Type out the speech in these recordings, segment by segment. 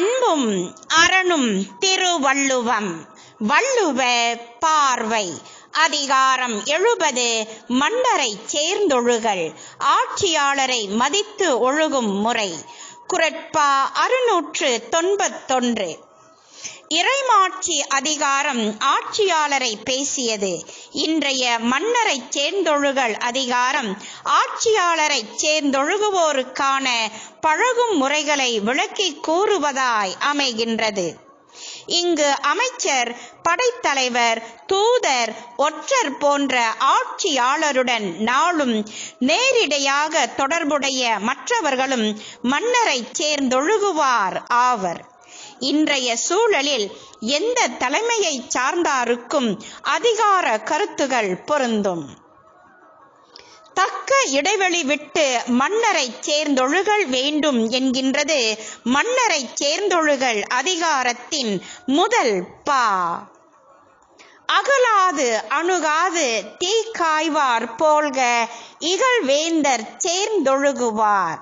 அன்பும் அரணும் திருவள்ளுவம். வள்ளுவ பார்வை. அதிகாரம் எழுபது. மன்னரை சேர்ந்தொழுகல். ஆட்சியாளரை மதித்து ஒழுகும் முறை. குரட்பா அறுநூற்று தொன்பத்தொன்று இறைமாட்சி அதிகாரம் ஆட்சியாளரை பேசியது. இன்றைய மன்னரை சேர்ந்தொழுகல் அதிகாரம் ஆட்சியாளரை சேர்ந்தொழுகுவோருக்கான பழகும் முறைகளை விளக்கி கூறுவதாய் அமைகின்றது. இங்கு அமைச்சர் படைத்தலைவர் தூதர் ஒற்றர் போன்ற ஆட்சியாளருடன் நாளும் நேரிடையாக தொடர்புடைய மற்றவர்களும் மன்னரை சேர்ந்தொழுகுவார் ஆவர். இன்றைய சூழலில் எந்த தலைமையை சார்ந்தாருக்கும் அதிகார கருத்துகள் பொருந்தும். தக்க இடைவெளி விட்டு மன்னரை சேர்ந்தொழுகல் வேண்டும் என்கின்றது மன்னரை சேர்ந்தொழுகல் அதிகாரத்தின் முதல் பா. அகலாது அணுகாது தீ காய்வார் போல்க இகழ்வேந்தர் சேர்ந்தொழுகுவார்.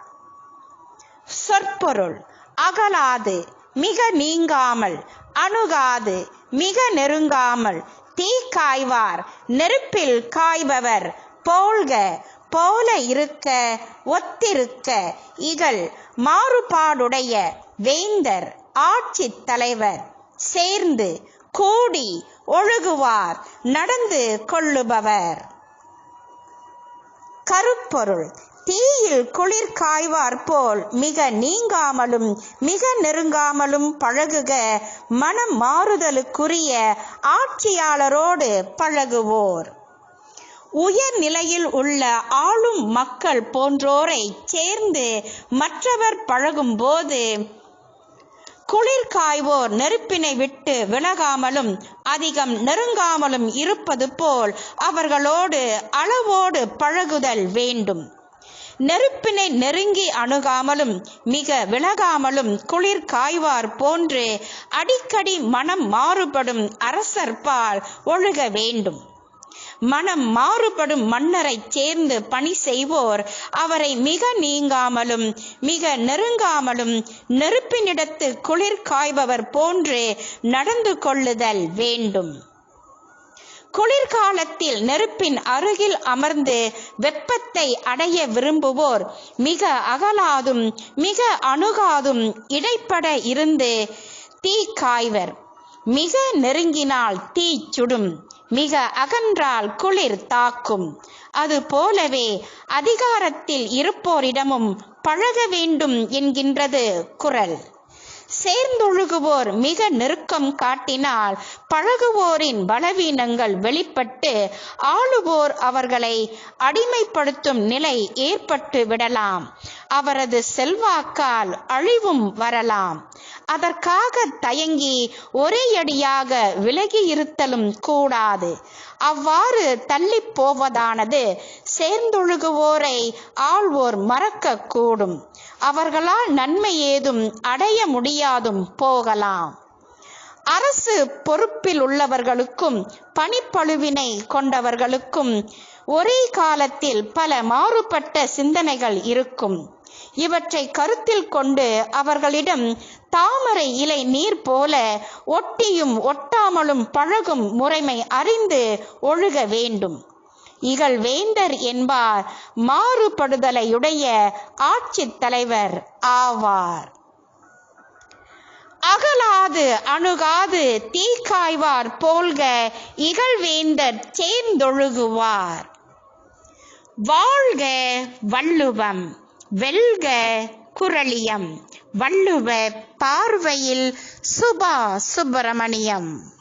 சொற்பொருள் அகலாது மிக நீங்காமல் அணுகாது மிக நெருங்காமல். தீ காய்வார் நெருப்பில் காய்பவர். போல்க போல இருக்க ஒத்திருக்க. இகழ் மாறுபாடுடைய வேந்தர் ஆட்சி தலைவர். சேர்ந்து கூடி ஒழுகுவார் நடந்து கொள்ளுபவர். கருப்பொருள். தீயில் குளிர் காய்வார் போல் மிக நீங்காமலும் மிக நெருங்காமலும் பழகுக. மனம் மாறுதலுக்குரிய ஆட்சியாளரோடு பழகுவோர். உயர் நிலையில் உள்ள ஆளும் மக்கள் போன்றோரை சேர்ந்து மற்றவர் பழகும்போது குளிர் காய்வோர் நெருப்பினை விட்டு விலகாமலும் அதிகம் நெருங்காமலும் இருப்பது போல் அவர்களோடு அளவோடு பழகுதல் வேண்டும். நெருப்பினை நெருங்கி அணுகாமலும் மிக விலகாமலும் குளிர் காய்வார் போன்று அடிக்கடி மனம் மாறுபடும் அரசர்பால் ஒழுக வேண்டும். மனம் மாறுபடும் மன்னரை சேர்ந்து பணி செய்வோர். அவரை மிக நீங்காமலும் மிக நெருங்காமலும் நெருப்பினிடத்து குளிர் காய்பவர் போன்று நடந்து கொள்ளுதல் வேண்டும். குளிர்காலத்தில் நெருப்பின் அருகில் அமர்ந்து வெப்பத்தை அடைய விரும்புவோர். மிக அகலாதும் மிக அணுகாதும் இடைப்பட இருந்து தீ காய்வர். மிக நெருங்கினால் தீ சுடும் மிக அகன்றால் குளிர் தாக்கும். அது போலவே அதிகாரத்தில் இருப்போரிடமும் பழக வேண்டும் என்கின்றது குரல். சேர்ந்தொழுகுவோர் மிக நெருக்கம் காட்டினால் பழகுவோரின் பலவீனங்கள் வெளிப்பட்டு ஆளுவோர் அவர்களை அடிமைப்படுத்தும் நிலை ஏற்பட்டு விடலாம். அவரது செல்வாக்கால் அழிவும் வரலாம். அதற்காக தயங்கி ஒரேயடியாக விலகி இருத்தலும் கூடாது. அவ்வாறு தள்ளி போவதானது சேர்ந்தொழுகுவோரை ஆள்வோர் மறக்க கூடும். அவர்களால் நன்மை ஏதும் அடைய முடியாதும் போகலாம். அரசு பொறுப்பில் உள்ளவர்களுக்கும் பணிப்பழுவினை கொண்டவர்களுக்கும் ஒரே காலத்தில் பல மாறுபட்ட சிந்தனைகள் இருக்கும். இவற்றை கருத்தில் கொண்டு அவர்களிடம் தாமரை இலை நீர் போல ஒட்டியும் ஒட்டாமலும் பழகும் முறைமை அறிந்து ஒழுக வேண்டும். இகழ் வேந்தர் என்பார். மாறுபடுதலையுடைய ஆட்சி தலைவர் ஆவார். அகலாது அணுகாது தீக்காய்வார் போல்க இகழ்வேந்தர் சேர்ந்தொழுகுவார். வாழ்க வள்ளுவம் வெல்க குரளியம் வள்ளுவ பார்வையில் சுபா சுப்பிரமணியம்.